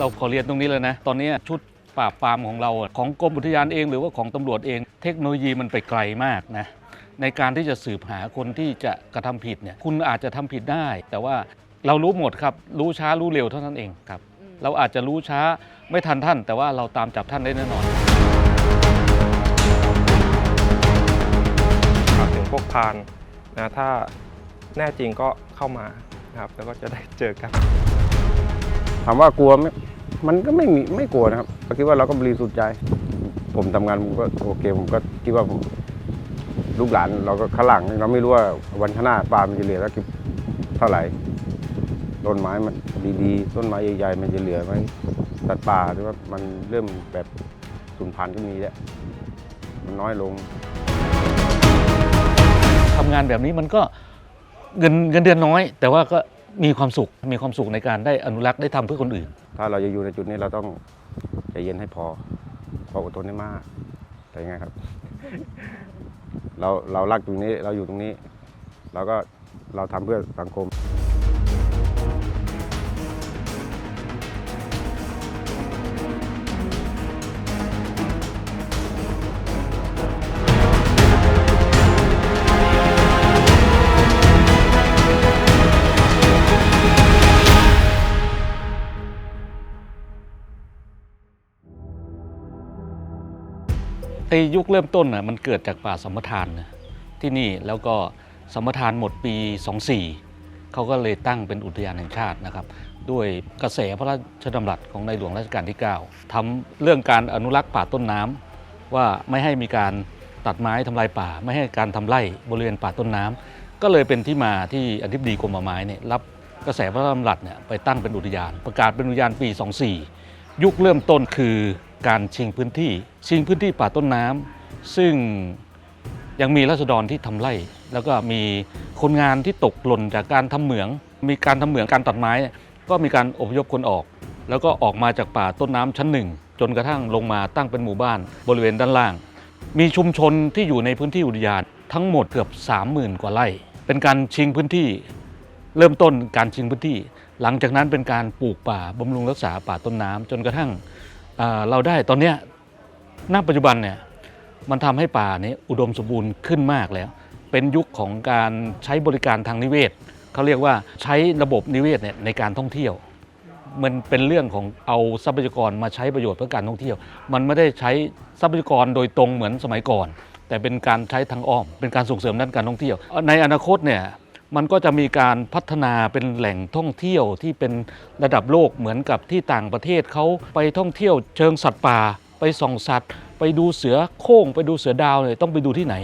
เราขอเรียนตรงนี้เลยนะ ตอนนี้ชุดปราบปรามของเราอะของกรมอุทยานเองหรือว่าของตำรวจเอง เทคโนโลยีมันไปไกลมากนะในการที่จะสืบหาคนที่จะกระทำผิดเนี่ยคุณอาจจะทำผิดได้ แต่ว่าเรารู้หมดครับ รู้ช้ารู้เร็วเท่านั้นเองครับ เราอาจจะรู้ช้าไม่ทันท่าน แต่ว่าเราตามจับท่านได้แน่นอนฝากถึงพวกพานนะถ้าแน่จริงก็เข้ามานะครับแล้วก็จะได้เจอกัน ถามว่ากลัวไหมมันก็ไม่มีไม่กลัวนะครับเราคิดว่าเราก็บริสุทธิ์ใจ ผมทำงานผมก็โอเคผมก็คิดว่าผมลูกหลานเราก็ข้างหลังเราไม่รู้ว่าวันข้างหน้าปลามันจะเหลือสักกี่เท่าไหร่ต้นไม้มันดีๆต้นไม้ใหญ่ๆมันจะเหลือไหมสัตว์ป่าหรือว่ามันเริ่มแบบสูญพันธุ์ก็มีแล้วมันน้อยลงทำงานแบบนี้มันก็เงินเงินเดือนน้อย แต่ว่าก็ มีความสุขมีความสุขในการได้อนุรักษ์ได้ทำเพื่อคนอื่น ถ้าเราจะอยู่ในจุดนี้เราต้องใจเย็นให้พอพออดทนได้มากแต่ยังไงครับ เราเรารักตรงนี้เราอยู่ตรงนี้ เราก็เราทำเพื่อสังคม ไอ้ยุคเริ่มต้นน่ะมันเกิดจากป่าสัมปทานนะที่นี่แล้วก็สัมปทานหมดปี 24 เขาก็เลยตั้งเป็นอุทยานแห่งชาตินะครับ ด้วยกระแสพระราชดำรัสของในหลวงรัชกาลที่ 9ทำเรื่องการอนุรักษ์ป่าต้นน้ำว่าไม่ให้มีการตัดไม้ทำลายป่า ไม่ให้การทำไร่บริเวณป่าต้นน้ำก็เลยเป็นที่มาที่อธิบดีกรมป่าไม้เนี่ยรับกระแสพระราชดำรัสเนี่ยไปตั้งเป็นอุทยาน ประกาศเป็นอุทยานปี 24 ยุคเริ่มต้นคือ การชิงพื้นที่ ชิงพื้นที่ป่าต้นน้ำซึ่งยังมีรัษฎรที่ทำไร่ แล้วก็มีคนงานที่ตกหล่นจากการทำเหมือง มีการทำเหมืองการตัดไม้ ก็มีการอพยพคนออก แล้วก็ออกมาจากป่าต้นน้ำชั้นหนึ่ง จนกระทั่งลงมาตั้งเป็นหมู่บ้านบริเวณด้านล่าง มีชุมชนที่อยู่ในพื้นที่อุทยานทั้งหมดเกือบ 30,000 กว่าไร่ เป็นการชิงพื้นที่ เริ่มต้นการชิงพื้นที่ หลังจากนั้นเป็นการปลูกป่าบำรุงรักษาป่าต้นน้ำจนกระทั่ง เราได้ตอนนี้ณปัจจุบันเนี่ยมันทำให้ป่านี้อุดมสมบูรณ์ขึ้นมากแล้ว เป็นยุคของการใช้บริการทางนิเวศเขาเรียกว่าใช้ระบบนิเวศเนี่ยในการท่องเที่ยว มันเป็นเรื่องของเอาทรัพยากรมาใช้ประโยชน์เพื่อการท่องเที่ยว มันไม่ได้ใช้ทรัพยากรโดยตรงเหมือนสมัยก่อน แต่เป็นการใช้ทางอ้อม เป็นการส่งเสริมด้านการท่องเที่ยว ในอนาคตเนี่ย มันก็จะมีการพัฒนาเป็นแหล่งท่องเที่ยวที่เป็นระดับโลกเหมือนกับที่ต่างประเทศเขาไปท่องเที่ยวเชิงสัตว์ป่า ไปส่องสัตว์ ไปดูเสือโคร่งไปดูเสือดาวเลยต้องไปดูที่ไหน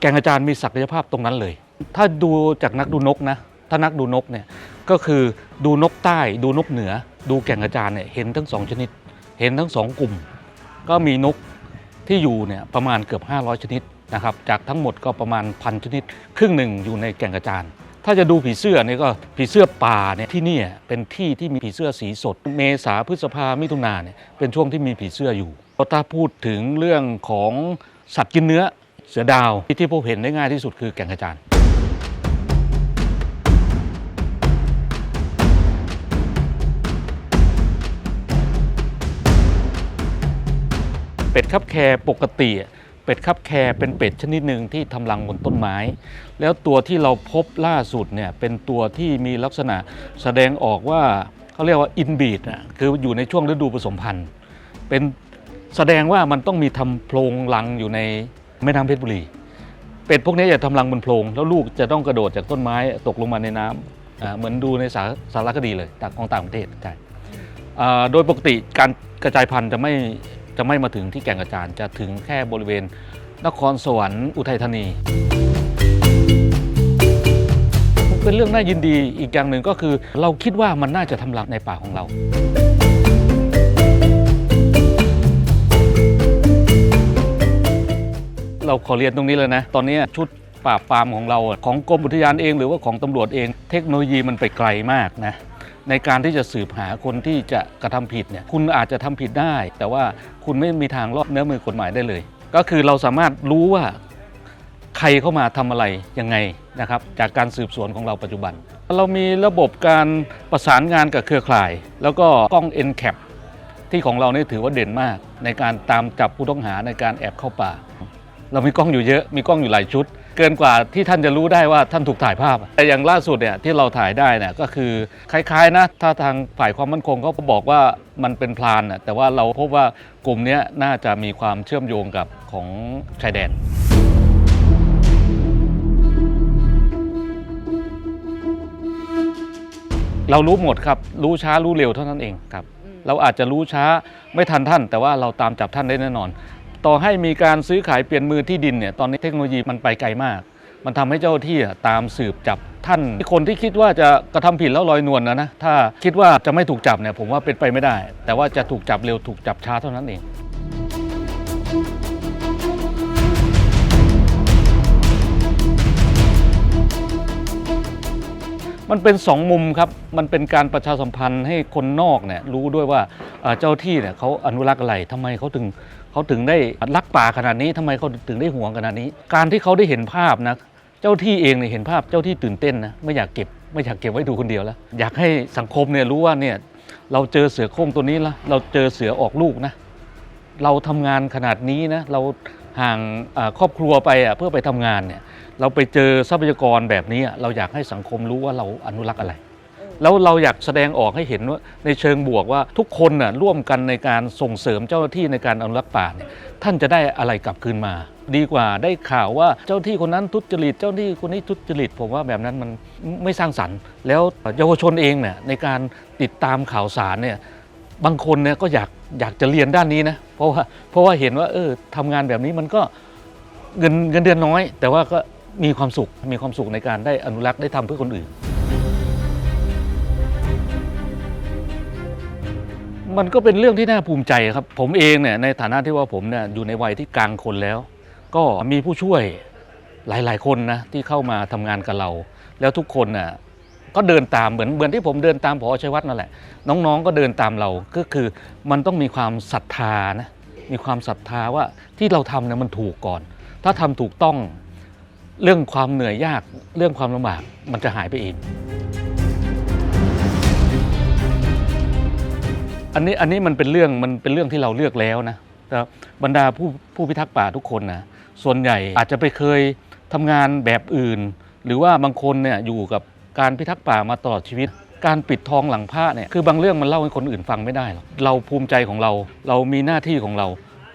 แก่งอาจารย์มีศักยภาพตรงนั้นเลย ถ้าดูจากนักดูนกนะถ้านักดูนกเนี่ยก็คือดูนกใต้ดูนกเหนือ ดูแก่งอาจารย์เนี่ยเห็นทั้งสองชนิด เห็นทั้งสองกลุ่ม ก็มีนกที่อยู่เนี่ยประมาณเกือบ 500 ชนิด นะครับจากทั้งหมดก็ประมาณพันชนิด ครึ่งหนึ่งอยู่ในแก่งกระจานถ้าจะดูผีเสื้อเนี่ยก็ผีเสื้อป่าเนี่ยที่นี่เป็นที่ที่มีผีเสื้อสีสด เมษาพฤษภามิถุนาเนี่ยเป็นช่วงที่มีผีเสื้ออยู่ถ้าพูดถึงเรื่องของสัตว์กินเนื้อเสือดาวที่ที่พบเห็นได้ง่ายที่สุดคือแก่งกระจานเป็ดคับแคร์ปกติ เป็ดคับแคร์เป็นเป็ดชนิดหนึ่งที่ทำรังบนต้นไม้ แล้วตัวที่เราพบล่าสุดเนี่ยเป็นตัวที่มีลักษณะแสดงออกว่าเขาเรียกว่าอินบีดนะคืออยู่ในช่วงฤดูผสมพันธุ์เป็นแสดงว่ามันต้องมีทำโพรงรังอยู่ในแม่น้ำเพชรบุรี เป็ดพวกนี้จะทำรังบนโพรงแล้วลูกจะต้องกระโดดจากต้นไม้ตกลงมาในน้ำอ่าเหมือนดูในสารสารคดีเลยต่างของต่างประเทศใช่โดยปกติการกระจายพันธุ์จะไม่ จะไม่มาถึงที่แก่งกระจานจะถึงแค่บริเวณนครสวรรค์อุทัยธานี เป็นเรื่องน่ายินดีอีกอย่างหนึ่งก็คือ เราคิดว่ามันน่าจะทำรังในป่าของเราเราขอเรียนตรงนี้เลยนะ ตอนนี้ชุดปราบปรามของเรา ของกรมอุทยานเอง หรือว่าของตำรวจเอง เทคโนโลยีมันไปไกลมากนะ ในการที่จะสืบหาคนที่จะกระทำผิดเนี่ยคุณอาจจะทำผิดได้ แต่ว่าคุณไม่มีทางรอดเนื้อมือกฎหมายได้เลย ก็คือเราสามารถรู้ว่าใครเข้ามาทำอะไรยังไงนะครับจากการสืบสวนของเราปัจจุบัน เรามีระบบการประสานงานกับเครือข่าย แล้วก็กล้อง NCAP ที่ของเรานี่ถือว่าเด่นมาก ในการตามจับผู้ต้องหาในการแอบเข้าป่า เรามีกล้องอยู่เยอะมีกล้องอยู่หลายชุด เกินกว่าที่ท่านจะรู้ได้ว่าท่านถูกถ่ายภาพ แต่อย่างล่าสุดเนี่ยที่เราถ่ายได้เนี่ยก็คือคล้ายๆนะถ้าทางฝ่ายความมั่นคงเขาบอกว่ามันเป็นพลานน่ะแต่ว่าเราพบว่ากลุ่มเนี้ยน่าจะมีความเชื่อมโยงกับของชายแดนเรารู้หมดครับ รู้ช้ารู้เร็วเท่านั้นเองครับ เราอาจจะรู้ช้าไม่ทันท่าน แต่ว่าเราตามจับท่านได้แน่นอน ต่อให้มีการซื้อขายเปลี่ยนมือที่ดินเนี่ยตอนนี้เทคโนโลยีมันไปไกลมาก มันทำให้เจ้าที่อะตามสืบจับท่านคนที่คิดว่าจะกระทำผิดแล้วลอยนวลนะนะถ้าคิดว่าจะไม่ถูกจับเนี่ยผมว่าเป็นไปไม่ได้ แต่ว่าจะถูกจับเร็วถูกจับช้าเท่านั้นเองมันเป็นสองมุมครับ มันเป็นการประชาสัมพันธ์ให้คนนอกเนี่ยรู้ด้วยว่าเอ่อเจ้าที่เนี่ยเขาอนุรักษ์อะไรทำไมเขาถึง เขาถึงได้รักป่าขนาดนี้ทำไมเขาถึงได้ห่วงขนาดนี้ การที่เขาได้เห็นภาพนะเจ้าที่เองเนี่ยเห็นภาพเจ้าที่ตื่นเต้นนะไม่อยากเก็บไม่อยากเก็บไว้ดูคนเดียวแล้ว อยากให้สังคมเนี่ยรู้ว่าเนี่ยเราเจอเสือโคร่งตัวนี้ละเราเจอเสือออกลูกนะเราทำงานขนาดนี้นะเราห่างครอบครัวไปเพื่อไปทำงานเนี่ยเราไปเจอทรัพยากรแบบนี้เราอยากให้สังคมรู้ว่าเราอนุรักษ์อะไร แล้วเราอยากแสดงออกให้เห็นว่าในเชิงบวกว่าทุกคนน่ะร่วมกันในการส่งเสริมเจ้าหน้าที่ในการอนุรักษ์ป่าเนี่ยท่านจะได้อะไรกลับคืนมา ดีกว่าได้ข่าวว่าเจ้าที่คนนั้นทุจริตเจ้าที่คนนี้ทุจริต ผมว่าแบบนั้นมันไม่สร้างสรรค์ แล้วเยาวชนเองเนี่ยในการติดตามข่าวสารเนี่ยบางคนเนี่ยก็อยากอยากจะเรียนด้านนี้นะเพราะว่าเพราะว่าเห็นว่าเออทำงานแบบนี้มันก็เงินเงินเดือนน้อย แต่ว่าก็มีความสุขมีความสุขในการได้อนุรักษ์ได้ทำเพื่อคนอื่น มันก็เป็นเรื่องที่น่าภูมิใจครับ ผมเองเนี่ยในฐานะที่ว่าผมเนี่ยอยู่ในวัยที่กลางคนแล้ว ก็มีผู้ช่วยหลาย ๆ คนนะที่เข้ามาทำงานกับเรา แล้วทุกคนน่ะก็เดินตามเหมือนเหมือนที่ผมเดินตามพอชัยวัฒน์นั่นแหละ น้องๆก็เดินตามเราก็คือมันต้องมีความศรัทธานะมีความศรัทธาว่าที่เราทำเนี่ยมันถูกก่อน ถ้าทำถูกต้องเรื่องความเหนื่อยยากเรื่องความลำบากมันจะหายไปเอง อันนี้อันนี้มันเป็นเรื่องมันเป็นเรื่องที่เราเลือกแล้วนะแต่บรรดาผู้ผู้พิทักษ์ป่าทุกคนนะส่วนใหญ่อาจจะไปเคยทำงานแบบอื่น หรือว่าบางคนเนี่ยอยู่กับการพิทักษ์ป่ามาตลอดชีวิต การปิดทองหลังผ้าเนี่ยคือบางเรื่องมันเล่าให้คนอื่นฟังไม่ได้หรอกเราภูมิใจของเรา เรามีหน้าที่ของเรา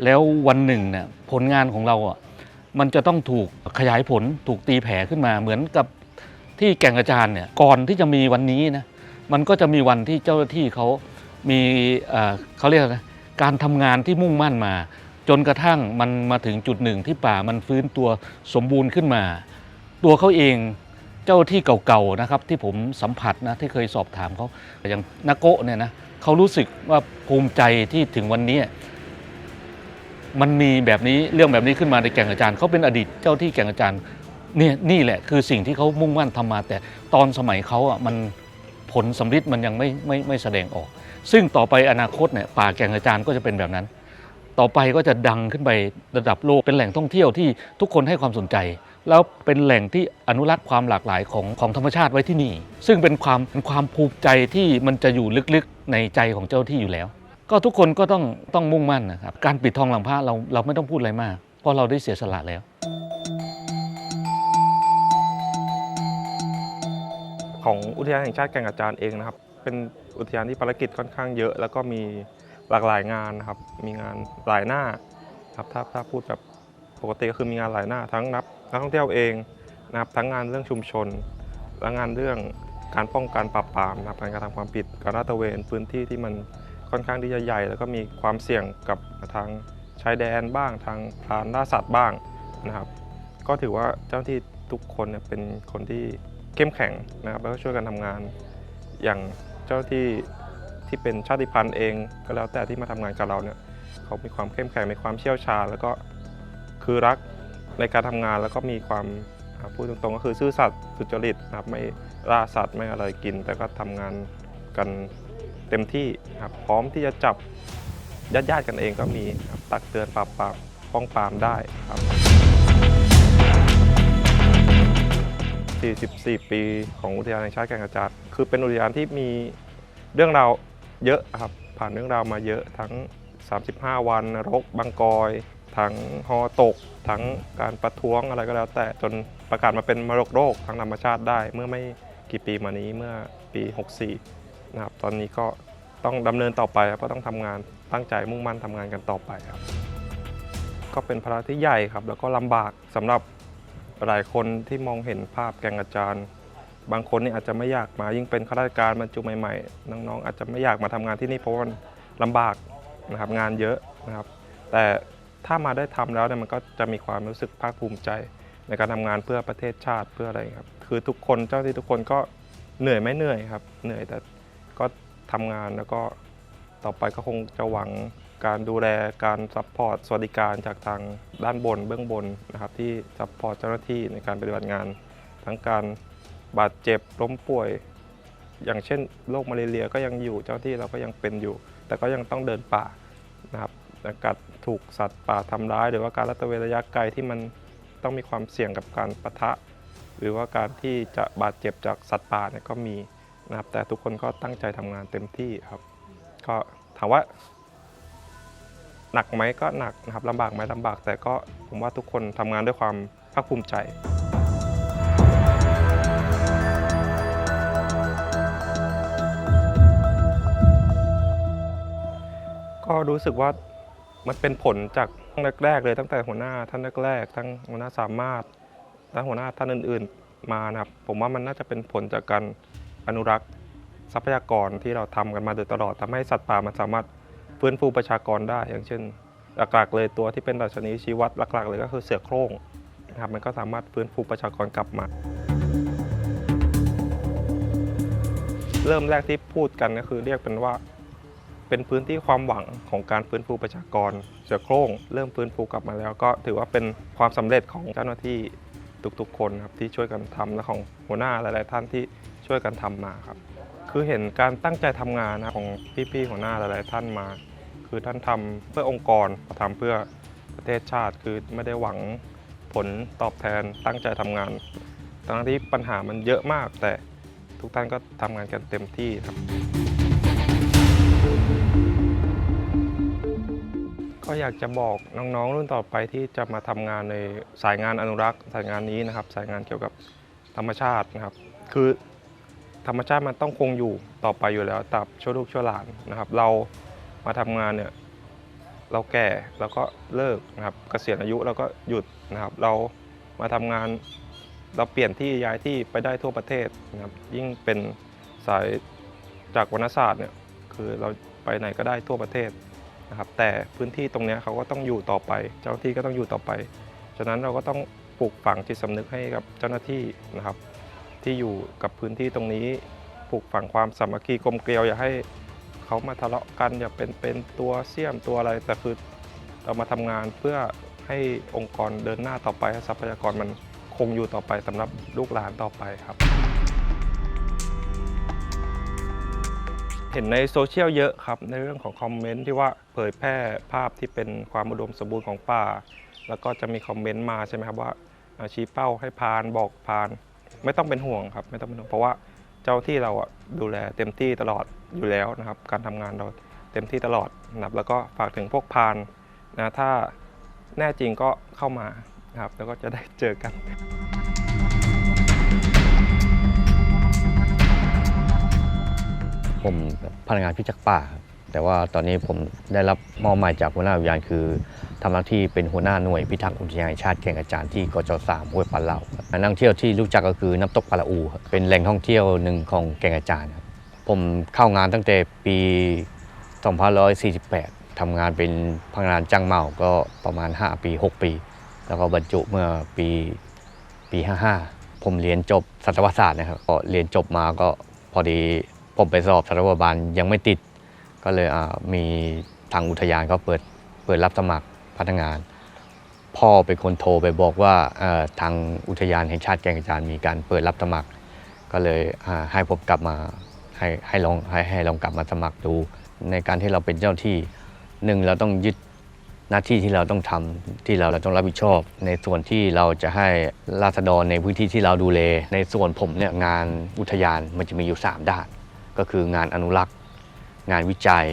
แล้ววันหนึ่งเนี่ยผลงานของเราอะมันจะต้องถูกขยายผลถูกตีแผ่ขึ้นมาเหมือนกับที่แก่งกระจานเนี่ยก่อนที่จะมีวันนี้นะมันก็จะมีวันที่เจ้าหน้าที่เขา มีเขาเรียกนะการทำงานที่มุ่งมั่นมา จนกระทั่งมันมาถึงจุดหนึ่งที่ป่ามันฟื้นตัวสมบูรณ์ขึ้นมา ตัวเขาเองเจ้าที่เก่าๆนะครับที่ผมสัมผัสนะที่เคยสอบถามเขาอย่างนาโกะเนี่ยนะเขารู้สึกว่าภูมิใจที่ถึงวันนี้มันมีแบบนี้เรื่องแบบนี้ขึ้นมาในแก่งอาจารย์เขาเป็นอดีตเจ้าที่แก่งอาจารย์เนี่ยนี่แหละคือสิ่งที่เขามุ่งมั่นทำมา แต่ตอนสมัยเขาอะมัน ผลสำลิดมันยังไม่ไม่ไม่แสดงออก ซึ่งต่อไปอนาคตเนี่ยป่าแก่งอาจารย์ก็จะเป็นแบบนั้น ต่อไปก็จะดังขึ้นไประดับโลกเป็นแหล่งท่องเที่ยวที่ทุกคนให้ความสนใจ แล้วเป็นแหล่งที่อนุรักษ์ความหลากหลายของของธรรมชาติไว้ที่นี่ ซึ่งเป็นความเป็นความภูมิใจที่มันจะอยู่ลึกๆในใจของเจ้าที่อยู่แล้ว ก็ทุกคนก็ต้องต้องมุ่งมั่นนะครับการปิดทองหลังพระเราเราไม่ต้องพูดอะไรมากเพราะเราได้เสียสละแล้ว ของอุทยานแห่งชาติแก่งกระจานเองนะครับ เป็นอุทยานที่ภารกิจค่อนข้างเยอะ แล้วก็มีหลากหลายงานนะครับ มีงานหลายหน้าครับถ้าถ้าพูดแบบปกติก็คือมีงานหลายหน้า ทั้งนับนักท่องเที่ยวเองนะครับทั้งงานเรื่องชุมชน และงานเรื่องการป้องกันปราบปรามนะครับการกระทำความผิดการลาดตระเวนพื้นที่ที่มันค่อนข้างที่จะใหญ่ แล้วก็มีความเสี่ยงกับทางชายแดนบ้าง ทางพรานล่าสัตว์บ้างนะครับ ก็ถือว่าเจ้าหน้าที่ทุกคนเนี่ยเป็นคนที่ เข้มแข็งนะครับแล้วก็ช่วยกันทำงาน อย่างเจ้าที่ที่เป็นชาติพันธุ์เองก็แล้วแต่ที่มาทำงานกับเราเนี่ยเขามีความเข้มแข็งมีความเชี่ยวชาญแล้วก็คือรักในการทำงานแล้วก็มีความพูดตรงๆก็คือซื่อสัตย์สุจริตนะครับไม่ล่าสัตว์ไม่อะไรกิน แต่ก็ทำงานกันเต็มที่ครับพร้อมที่จะจับญาติๆกันเองก็มีตักเตือนปราบปรามป้องปรามได้ครับ 44 ปีของอุทยานแห่งชาติแก่งกระจานคือเป็นอุทยานที่มีเรื่องราวเยอะครับผ่านเรื่องราวมาเยอะทั้ง 35 วันนรกบางกอย ทั้งฮอตก ทั้งการประท้วงอะไรก็แล้ว แต่จนประกาศมาเป็นมรดกโลกทางธรรมชาติได้ เมื่อไม่กี่ปีมานี้เมื่อปี 64 นะครับ ตอนนี้ก็ต้องดำเนินต่อไปครับก็ต้องทำงานตั้งใจมุ่งมั่นทำงานกันต่อไปครับ ก็เป็นภาระที่ใหญ่ครับ แล้วก็ลำบากสำหรับ หลายคนที่มองเห็นภาพแกงอาจารย์ บางคนนี่อาจจะไม่อยากมา ยิ่งเป็นข้าราชการบรรจุใหม่ๆ น้องๆ อาจจะไม่อยากมาทำงานที่นี่เพราะมันลำบากนะครับงานเยอะนะครับ แต่ถ้ามาได้ทำแล้วเนี่ยมันก็จะมีความรู้สึกภาคภูมิใจ ในการทำงานเพื่อประเทศชาติเพื่ออะไรครับ คือทุกคนเจ้าหน้าที่ทุกคนก็เหนื่อยไม่เหนื่อยครับ เหนื่อยแต่ก็ทำงานแล้วก็ต่อไปก็คงจะหวัง การดูแลการซัพพอร์ตสวัสดิการจากทางด้านบนเบื้องบนนะครับที่ซัพพอร์ตเจ้าหน้าที่ในการปฏิบัติงาน ทั้งการบาดเจ็บล้มป่วย อย่างเช่นโรคมาเรียก็ยังอยู่เจ้าหน้าที่เราก็ยังเป็นอยู่ แต่ก็ยังต้องเดินป่านะครับการถูกสัตว์ป่าทำร้าย หรือว่าการลัตะเวนระยะไกลที่มันต้องมีความเสี่ยงกับการปะทะ หรือว่าการที่จะบาดเจ็บจากสัตว์ป่าเนี่ยก็มีนะครับแต่ทุกคนก็ตั้งใจทำงานเต็มที่ครับก็ถามว่า หนักไหมก็หนักนะครับลำบากไหมลำบาก แต่ก็ผมว่าทุกคนทำงานด้วยความภาคภูมิใจก็รู้สึกว่ามันเป็นผลจากแรกๆเลยตั้งแต่หัวหน้าท่านแรกๆทั้งหัวหน้าสามารถและหัวหน้าท่านอื่นๆมานะครับ ผมว่ามันน่าจะเป็นผลจากการอนุรักษ์ทรัพยากรที่เราทำกันมาโดยตลอดทำให้สัตว์ป่ามันสามารถ ฟื้นฟูประชากรได้ อย่างเช่นหลักๆเลยตัวที่เป็นดัชนีชี้วัดหลักๆเลยก็คือเสือโคร่งนะครับมันก็สามารถฟื้นฟูประชากรกลับมา เริ่มแรกที่พูดกันก็คือเรียกเป็นว่า เป็นพื้นที่ความหวังของการฟื้นฟูประชากร เสือโคร่งเริ่มฟื้นฟูกลับมาแล้ว ก็ถือว่าเป็นความสำเร็จของเจ้าหน้าที่ทุกๆ คนครับที่ช่วยกันทำและของหัวหน้าหลาย ๆ ท่านที่ช่วยกันทำมาครับ คือเห็นการตั้งใจทำงานนะของพี่ๆหัวหน้าหลาย ๆ ท่านมา คือท่านทำเพื่อองค์กรทำเพื่อประเทศชาติ คือไม่ได้หวังผลตอบแทนตั้งใจทำงานทั้งที่ปัญหามันเยอะมาก แต่ทุกท่านก็ทำงานกันเต็มที่ครับ ก็อยากจะบอกน้องๆรุ่นต่อไปที่จะมาทำงานในสายงานอนุรักษ์ สายงานนี้นะครับ สายงานเกี่ยวกับธรรมชาตินะครับ คือธรรมชาติมันต้องคงอยู่ต่อไปอยู่แล้วตราบชั่วลูกชั่วหลานนะครับ เรา มาทำงานเนี่ยเราแก่แล้วก็เลิกนะครับเกษียณอายุเราก็หยุดนะครับ เรามาทำงานเราเปลี่ยนที่ย้ายที่ไปได้ทั่วประเทศนะครับ ยิ่งเป็นสายจากวรรณศาสตร์เนี่ยคือเราไปไหนก็ได้ทั่วประเทศนะครับ แต่พื้นที่ตรงนี้เขาก็ต้องอยู่ต่อไป เจ้าหน้าที่ก็ต้องอยู่ต่อไป ฉะนั้นเราก็ต้องปลูกฝังจิตสำนึกให้กับเจ้าหน้าที่นะครับ ที่อยู่กับพื้นที่ตรงนี้ปลูกฝังความสามัคคีกลมเกลียวอย่าให้ เขามาทะเลาะกันอย่าเป็นเป็นตัวเสี่ยมตัวอะไร แต่คือเรามาทำงานเพื่อให้องค์กรเดินหน้าต่อไปให้ทรัพยากรมันคงอยู่ต่อไปสำหรับลูกหลานต่อไปครับ เห็นในโซเชียลเยอะครับในเรื่องของคอมเมนต์ที่ว่าเผยแพร่ภาพที่เป็นความอุดมสมบูรณ์ของป่า แล้วก็จะมีคอมเมนต์มาใช่ไหมครับว่าชี้เป้าให้พานบอกพาน ไม่ต้องเป็นห่วงครับ ไม่ต้องเป็นห่วงเพราะว่า เจ้าที่เราอะดูแลเต็มที่ตลอดอยู่แล้วนะครับ การทำงานเราเต็มที่ตลอดนะครับ แล้วก็ฝากถึงพวกพานนะถ้าแน่จริงก็เข้ามานะครับ แล้วก็จะได้เจอกันผมพนักงานพิจักษ์ป่าครับ แต่ว่าตอนนี้ผมได้รับมอบหมายจากหัวหน้าอุทยานคือทำหน้าที่เป็นหัวหน้าหน่วยพิทักษ์อุทยานชาติแก่งกระจานที่กจสามห้วยปลาเหล่าครับนักท่องเที่ยวที่รู้จักก็คือน้ำตกปลาอูเป็นแหล่งท่องเที่ยวหนึ่งของแก่งกระจานผมเข้างานตั้งแต่ปี 2548 ทำงานเป็นพนักงานจ้างเหมาก็ประมาณ 5 ปี 6 ปี แล้วก็บรรจุเมื่อปีปี 55 ผมเรียนจบสัตวศาสตร์นะครับก็เรียนจบมาก็พอดีผมไปสอบสัตวบาลยังไม่ติด ก็เลยมีทางอุทยานเขาเปิดเปิดรับสมัครพนักงาน พ่อเป็นคนโทรไปบอกว่าทางอุทยานแห่งชาติแก่งกระจานมีการเปิดรับสมัคร ก็เลยให้ผมกลับมาให้ให้ลองให้ให้ลองกลับมาสมัครดู ในการที่เราเป็นเจ้าที่หนึ่งเราต้องยึดหน้าที่ที่เราต้องทำที่เราเราต้องรับผิดชอบ ในส่วนที่เราจะให้ราษฎรในพื้นที่ที่เราดูแลในส่วนผมเนี่ยงานอุทยานมันจะมีอยู่ 3 ด้าน ก็คืองานอนุรักษ์ งานวิจัย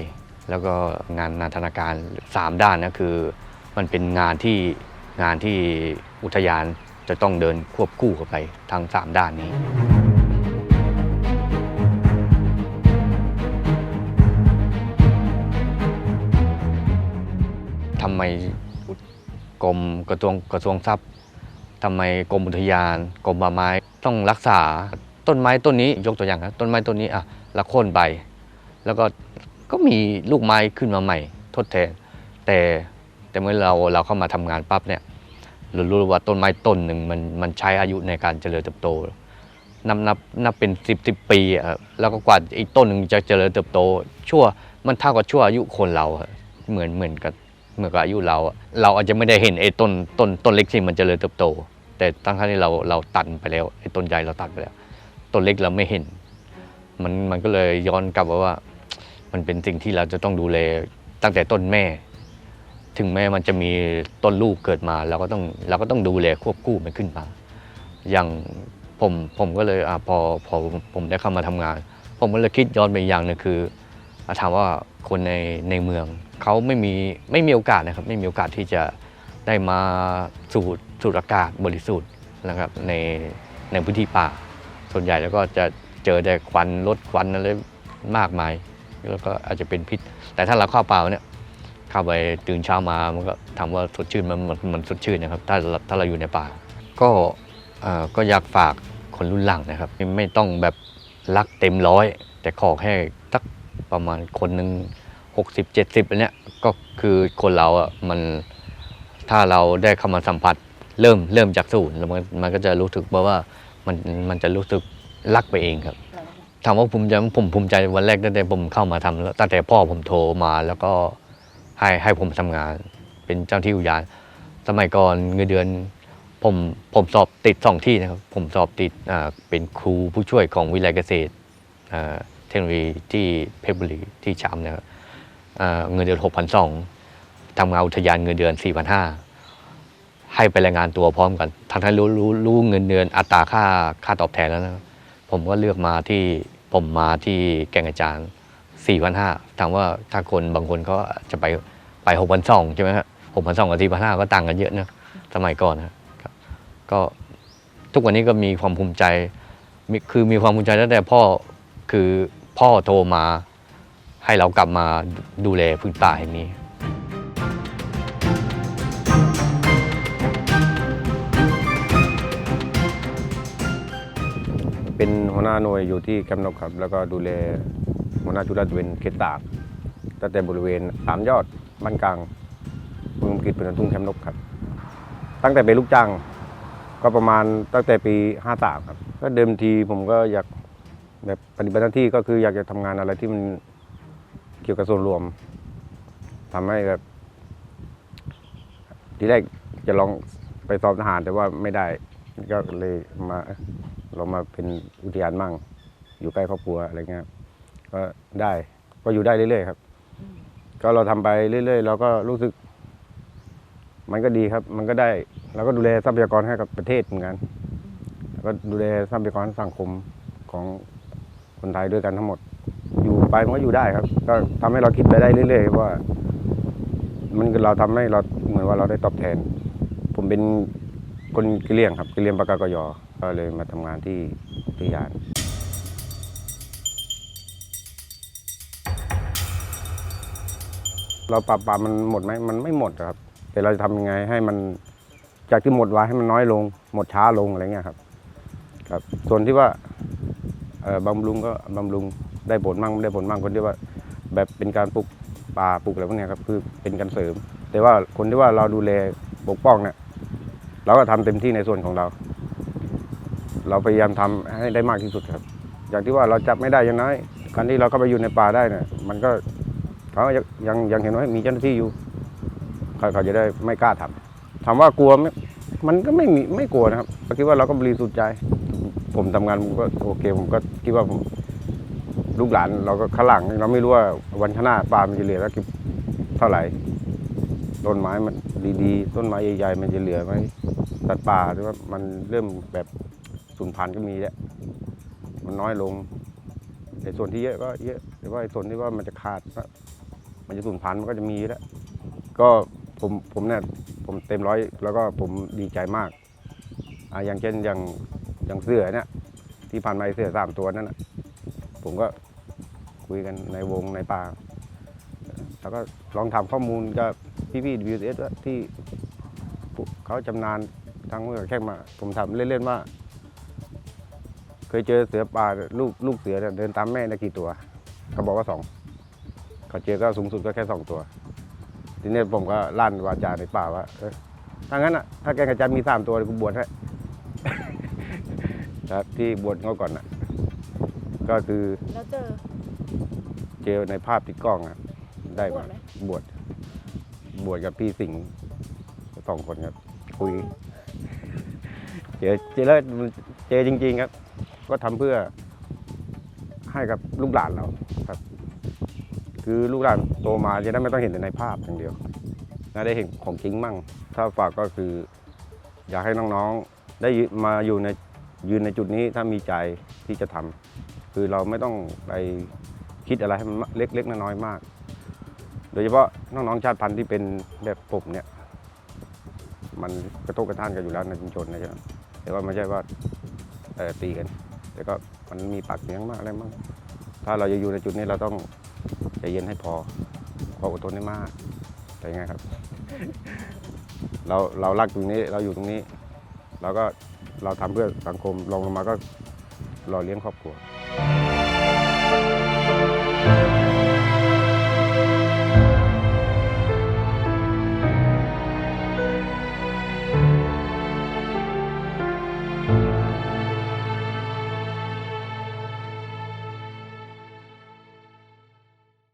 แล้วก็งานนันทนาการ 3 ด้านนะคือ มันเป็นงานที่งานที่อุทยานจะต้องเดินควบคู่กันไปทั้ง 3 ด้านนี้ทำไมกรมกระทรวงกระทรวงทรัพย์ทำไมกรมอุทยานกรมป่าไม้ต้องรักษาต้นไม้ต้นนี้ยกตัวอย่างครับต้นไม้ต้นนี้อะละโค่นไป แล้วก็ก็มีลูกไม้ขึ้นมาใหม่ทดแทน แต่แต่เมื่อเราเราเข้ามาทำงานปั๊บเนี่ยเรารู้ว่าต้นไม้ต้นหนึ่งมันมันใช้อายุในการเจริญเติบโตนับนับนับเป็นสิบสิบปีอะแล้วก็กว่าอีกต้นหนึ่งจะเจริญเติบโต ชั่วมันเท่ากับชั่วอายุคนเราเหมือนเหมือนกับเหมือนกับอายุเรา เราอาจจะไม่ได้เห็นไอ้ต้นต้นต้นเล็กที่มันเจริญเติบโต แต่ตั้งที่เราเราตัดไปแล้วไอ้ต้นใหญ่เราตัดไปแล้ว ต้นเล็กเราไม่เห็น มันมันก็เลยย้อนกลับมาว่า มันเป็นสิ่งที่เราจะต้องดูแลตั้งแต่ต้นแม่ ถึงแม้มันจะมีต้นลูกเกิดมาเราก็ต้องเราก็ต้องดูแลควบคู่มันขึ้นมาอย่างผมผมก็เลยอพอพอผมได้เข้ามาทำงาน ผมก็เลยคิดย้อนไปอย่างหนึงคือถามว่าคนในในเมืองเขาไม่มีไม่มีโอกาสนะครับไม่มีโอกาสที่จะได้มาสูดสูดอากาศบริสุทธิ์นะครับในในพื้นที่ป่า ส่วนใหญ่แล้วก็จะเจอแต่ควันรถควันอะไรมากมาย แล้วก็อาจจะเป็นพิษ แต่ถ้าเราเข้าเปล่าเนี่ยเข้าไปตื่นเช้ามามันก็ถาว่าสดชื่นมันมันมันสดชื่นนะครับ ถ้าเราถ้าเราอยู่ในป่า ก็เอ่อก็อยากฝากคนรุ่นหลังนะครับ ไม่ต้องแบบรักเต็มร้อย แต่ขอแค่สักประมาณคนหนึ่งหกสิบเจ็ดสิบอันเนี้ยก็คือคนเราอะมันถ้าเราได้เข้ามาสัมผัส เริ่มเริ่มจากศูนย์แล้วมันมันก็จะรู้สึกว่าว่ามันมันจะรู้สึกรักไปเองครับ ถามว่าภูมิใจผมภูมิใจวันแรกตั้งแต่ผมเข้ามาทำแล้วตั้งแต่พ่อผมโทรมาแล้วก็ให้ให้ผมทำงาน เป็นเจ้าที่อุทยาน สมัยก่อนเงินเดือน ผมผมสอบติดสองที่นะครับ ผมสอบติดอ่าเป็นครูผู้ช่วยของวิทยาลัยเกษตรอ่าเทคโนโลยีที่เพชรบุรีที่ชามนะครับอ่าเงินเดือนหกพันสองทำงานอุทยานเงินเดือนสี่พันห้าให้ไปรายงานตัวพร้อมกันทั้งที่รู้รู้รู้เงินเดือนอัตราค่าค่าตอบแทนแล้วนะครับผมก็เลือกมาที่ ผมมาที่แก่งอาจารย์4 5 0 0ถามว่าถ้าคนบางคนเขาจะไปไป6 2 0 0ใช่ไหมครับ6 2 0 0กับ4 5 0 0ก็ต่างกันเยอะนะสมัยก่อนนะครับก็ทุกวันนี้ก็มีความภูมิใจคือมีความภูมิใจตั้งแต่พ่อคือพ่อโทรมาให้เรากลับมาดูแลพื้นป่าแห่งนี้ เป็นหัวหน้าหน่วยอยู่ที่แคมป์นกครับ แล้วก็ดูแลหัวหน้าจุดลาดตระเวนเขตตากตั้งแต่บริเวณสามยอดบ้านกลางเมืองกิจเป็นทุ่งแคมป์นกครับ ตั้งแต่เป็นลูกจ้างก็ประมาณตั้งแต่ปี53ครับ ก็เดิมทีผมก็อยากแบบปฏิบัติหน้าที่ก็คืออยากจะทำงานอะไรที่มันเกี่ยวกับส่วนรวมทำให้แบบทีแรกจะลองไปสอบทหารแต่ว่าไม่ได้ก็เลยมา เอ๊ะลองมาเป็นอุทยานมั่ง อยู่ใกล้ครอบครัวอะไรเงี้ยก็ได้ก็อยู่ได้เรื่อยๆครับ ก็เราทำไปเรื่อยๆเราก็รู้สึก มันก็ดีครับ มันก็ได้เราก็ดูแลทรัพยากรให้กับประเทศเหมือนกันแล้วก็ดูแลทรัพยากรสังคมของคนไทยด้วยกันทั้งหมด อยู่ไปมันก็อยู่ได้ครับ ก็ทำให้เราคิดไปได้เรื่อยๆว่า มันเราทำให้เราเหมือนว่าเราได้ตอบแทน ผมเป็นคนกะเหรี่ยงครับกะเหรี่ยงปากากยอ ก็เลยมาทำงานที่อุทยานเราปรับปรับมันหมดไหมมันไม่หมดครับ แต่เราจะทำยังไงให้มันจากที่หมดไว้ให้มันน้อยลง หมดช้าลงอะไรเงี้ยครับ ครับ ส่วนที่ว่าบำรุงก็บำรุงได้ผลมั่งไม่ได้ผลมั่งคนที่ว่า แบบเป็นการปลูกป่าปลูกอะไรพวกนี้ครับคือเป็นการเสริม แต่ว่าคนที่ว่าเราดูแลปกป้องเนี่ยเราก็ทำเต็มที่ในส่วนของเรา เราพยายามทำให้ได้มากที่สุดครับ อย่างที่ว่าเราจับไม่ได้ยังน้อยการที่เราเข้าไปอยู่ในป่าได้เนี่ยมันก็เขายังยังยงเห็นว่ามีเจ้าหน้าที่อยู่เขาเขาจะได้ไม่กล้าทำถามว่ากลัวไหมมันก็ไม่มีไม่กลัวนะครับเราคิดว่าเราก็บริสุทธิ์ใจ ผมทำงานผมก็โอเค ผมก็คิดว่าผมลูกหลานเราก็ข้างหลังเราไม่รู้ว่าวันข้างหน้าปลามันจะเหลือแล้วกี่เท่าไหร่ต้นไม้มันดีๆ ต้นไม้ใหญ่ๆมันจะเหลือไหมสัตว์ป่าหรือว่ามันเริ่มแบบ สูญพันธุ์ก็มีแล้วมันน้อยลงในส่วนที่เยอะก็เยอะแต่ว่าไอ้ส่วนที่ว่ามันจะขาดมันจะสูญพันธุ์มันก็จะมีแล้วก็ผมผมเนี่ยผมเต็มร้อยแล้วก็ผมดีใจมากอ่าอย่างเช่นอย่างอย่างเสือเนี่ยที่ผ่านมาไอ้เสือสามตัวนั่นนะผมก็คุยกันในวงในป่าแล้วก็ลองทำข้อมูลกับพี่ๆ WS ว่าที่เขาจำนานทางเมื่อแข่งมา ผมทำเล่นๆว่า ยเจอเสือป่าลูกลูกเสือเนี่ยเดินตามแม่ได้กี่ตัวเขาบอกว่าสองเขาเจอก็สูงสุดก็แค่สองตัว ทีนี้ผมก็ลั่นวาจาในป่าว่าเออถ้างั้นอะถ้าแกงกระจันมีสามตัวเดี๋ยวกูบวชให้ครับที่บวชเขาก่อนอะ ก็คือแล้วเจอเจอในภาพติดกล้องอะได้บวมาชไหมบวชบวชกับพี่สิงห์สองคนครับ คุย เจอเจอแล้วเจอจริง ๆ ครับ ก็ทำเพื่อให้กับลูกหลานเราครับ คือลูกหลานโตมาจะได้ไม่ต้องเห็นแต่ในภาพอย่างเดียวน่าได้เห็นของจริงมั่ง ถ้าฝากก็คือ อยากให้น้องๆได้มาอยู่ในยืนในจุดนี้ถ้ามีใจที่จะทำคือเราไม่ต้องไปคิดอะไรให้มันเล็กๆน้อยๆมาก โดยเฉพาะน้องๆชาติพันธุ์ที่เป็นแบบผมเนี่ย มันกระทบกระทั่งกันอยู่แล้วในชุมชนนะใช่ไหมแต่ว่าไม่ใช่ว่าตีกัน แต่ก็มันมีปากเสียงมากอะไรมากถ้าเราจะอยู่ในจุดนี้เราต้องใจเย็นให้พอพออดทนได้มากแต่ยังไงครับ เราเรารักตรงนี้เราอยู่ตรงนี้ เราก็เราทำเพื่อสังคมลงลงมาก็รอเลี้ยงครอบครัว